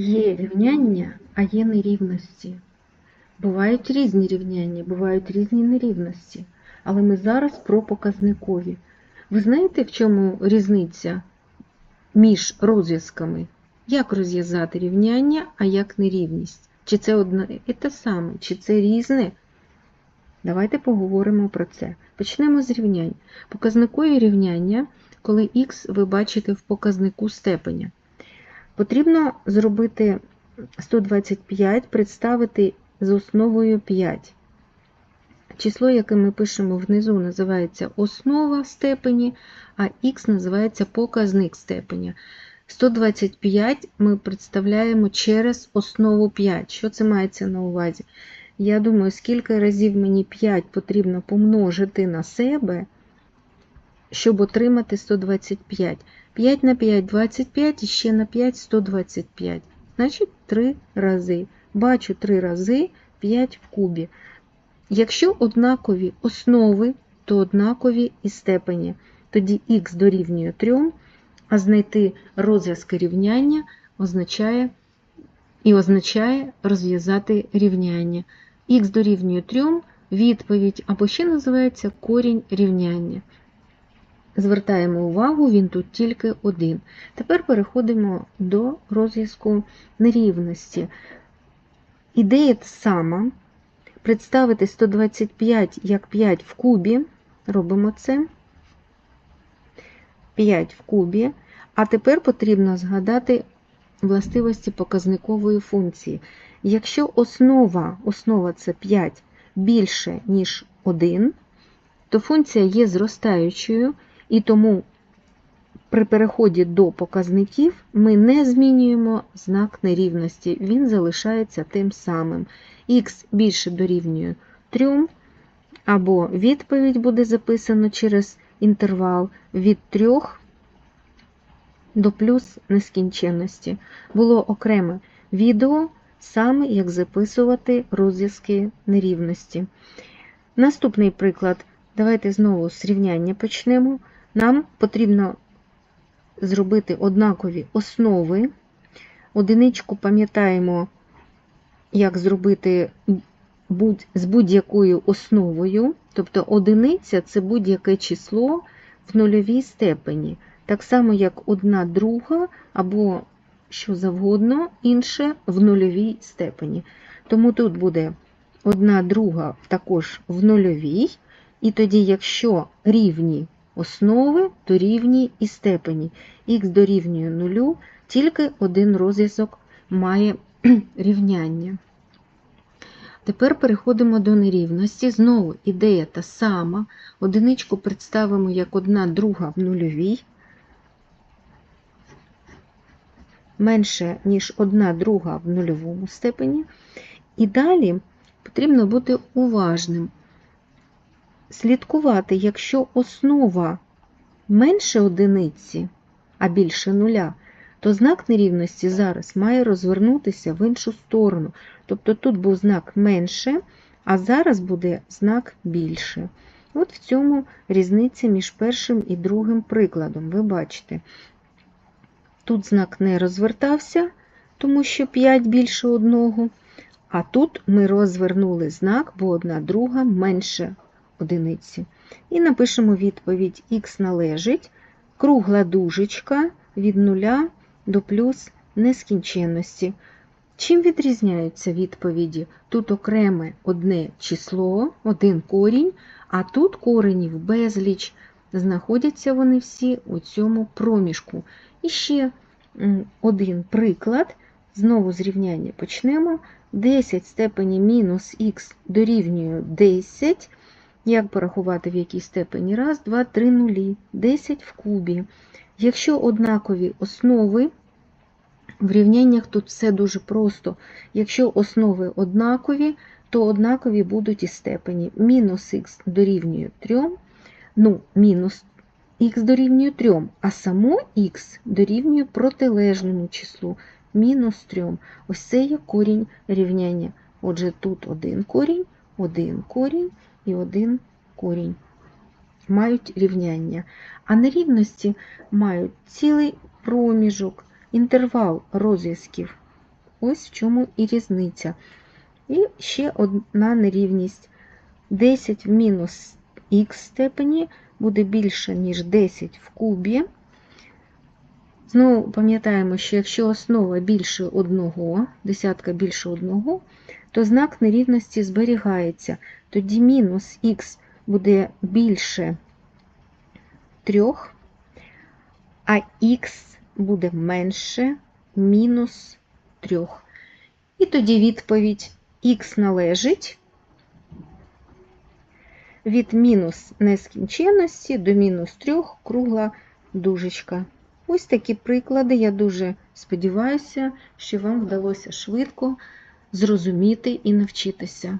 Є рівняння, а є нерівності. Бувають різні рівняння, бувають різні нерівності. Але ми зараз про показникові. Ви знаєте, в чому різниця між розв'язками? Як розв'язати рівняння, а як нерівність? Чи це одне і те саме, чи це різне? Давайте поговоримо про це. Почнемо з рівнянь. Показникові рівняння, коли х ви бачите в показнику степеня. Потрібно зробити 125, представити з основою 5. Число, яке ми пишемо внизу, називається основа степені, а х називається показник степеня. 125 ми представляємо через основу 5. Що це мається на увазі? Я думаю, скільки разів мені 5 потрібно помножити на себе, щоб отримати 125. 5 на 5 25 і ще на 5 125. Значить, 3 рази. Бачу 3 рази 5 в кубі. Якщо однакові основи, то однакові і степені. Тоді х дорівнює 3, а знайти розв'язки рівняння означає і означає розв'язати рівняння. Х дорівнює 3, відповідь або ще називається корінь рівняння. Звертаємо увагу, він тут тільки один. Тепер переходимо до розв'язку нерівності. Ідея сама. Представити 125 як 5 в кубі. Робимо це. 5 в кубі. А тепер потрібно згадати властивості показникової функції. Якщо основа, основа це 5 більше, ніж 1, то функція є зростаючою, і тому при переході до показників ми не змінюємо знак нерівності, він залишається тим самим. Х більше дорівнює 3, або відповідь буде записано через інтервал від 3 до плюс нескінченності. Було окреме відео, саме як записувати розв'язки нерівності. Наступний приклад. Давайте знову з рівняння почнемо. Нам потрібно зробити однакові основи. Одиничку пам'ятаємо, як зробити з будь-якою основою. Тобто одиниця це будь-яке число в нульовій степені. Так само, як одна друга або що завгодно інше в нульовій степені. Тому тут буде одна друга також в нульовій. І тоді, якщо рівні основи, то рівні і степені. Х дорівнює нулю, тільки один розв'язок має рівняння. Тепер переходимо до нерівності. Знову ідея та сама. Одиничку представимо як одна друга в нульовій. Менше, ніж одна друга в нульовому степені. І далі потрібно бути уважним слідкувати, якщо основа менше одиниці, а більше нуля, то знак нерівності зараз має розвернутися в іншу сторону. Тобто тут був знак менше, а зараз буде знак більше. От в цьому різниця між першим і другим прикладом. Ви бачите, тут знак не розвертався, тому що 5 більше одного. А тут ми розвернули знак, бо одна друга менше одиниці. І напишемо відповідь х належить кругла дужечка від 0 до плюс нескінченності. Чим відрізняються відповіді? Тут окреме одне число, один корінь, а тут коренів безліч. Знаходяться вони всі у цьому проміжку. І ще один приклад. Знову з рівняння почнемо. 10 степені мінус х дорівнює 10. Як порахувати в якій степені? Раз, два, три нулі, 10 в кубі. Якщо однакові основи, в рівняннях тут все дуже просто. Якщо основи однакові, то однакові будуть і степені. Мінус х дорівнює 3, ну, мінус х дорівнює 3, а само х дорівнює протилежному числу мінус 3. Ось це є корінь рівняння. Отже, тут один корінь, один корінь і один корінь. Мають рівняння. А нерівності мають цілий проміжок, інтервал розв'язків Ось в чому і різниця. І ще одна нерівність. 10 в мінус х степені буде більше, ніж 10 в кубі. Знову пам'ятаємо, що якщо основа більше одного, десятка більше одного, то знак нерівності зберігається. Тоді мінус х буде більше 3, а х буде менше мінус 3. І тоді відповідь х належить від мінус нескінченності до мінус 3 кругла дужечка. Ось такі приклади. Я дуже сподіваюся, що вам вдалося швидко зрозуміти і навчитися.